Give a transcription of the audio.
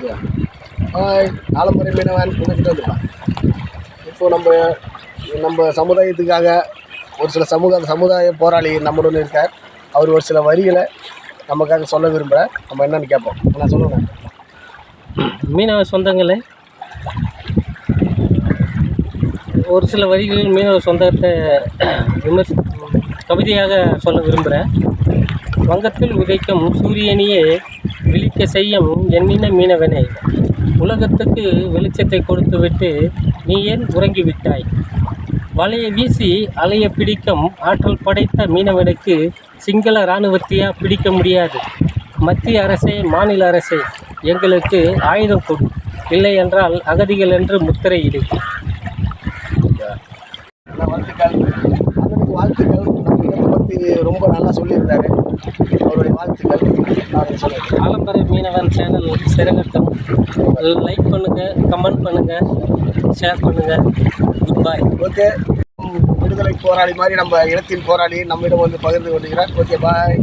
Okay hi ஆலம்பரை மீனவன் உங்ககிட்ட வந்துருக்கான் இப்போ நம்ம நம்ம சமுதாயத்துக்காக ஒரு சில சமூக சமுதாய போராளி நம்மளுடன் இருக்கார். அவர் ஒரு சில வரிகளை நமக்காக சொல்ல விரும்புகிறேன் நம்ம என்னென்னு கேட்போம். நான் சொல்லுவேன் மீனவ சொந்தங்களே ஒரு சில வரிகள் மீனவ சொந்தத்தை விமர்சி கவிதையாக சொல்ல விரும்புகிறேன் வங்கத்தில் உதைக்கும் சூரியனையே விழிக்க செய்யும் எண்ணின மீனவனே. உலகத்துக்கு வெளிச்சத்தை கொடுத்துவிட்டு நீ ஏன் உறங்கிவிட்டாய்? வலையை வீசி அலைய பிடிக்கும் ஆற்றல் படைத்த மீனவனுக்கு சிங்கள இராணுவத்தையாக பிடிக்க முடியாது? மத்திய அரசே மாநில அரசே எங்களுக்கு ஆயுதம் கொடு. இல்லை என்றால் அகதிகள் என்று முத்திரையிடு. வாழ்த்துக்கள். வாழ்த்துக்கள். பற்றி ரொம்ப நல்லா சொல்லியிருந்தாரு. அவருடைய வாழ்த்துக்கள். நான் சொல்லுவேன் ஆலம்பரை மீனவன் சேனல் சிறகட்டம். லைக் பண்ணுங்கள் கமெண்ட் பண்ணுங்கள் ஷேர் பண்ணுங்கள் குட் பாய் ஓகே விடுதலை போராளி மாதிரி நம்ம இனத்தின் போராளி நம்மிடம் வந்து பகிர்ந்து கொள்கிறார் ஓகே பாய்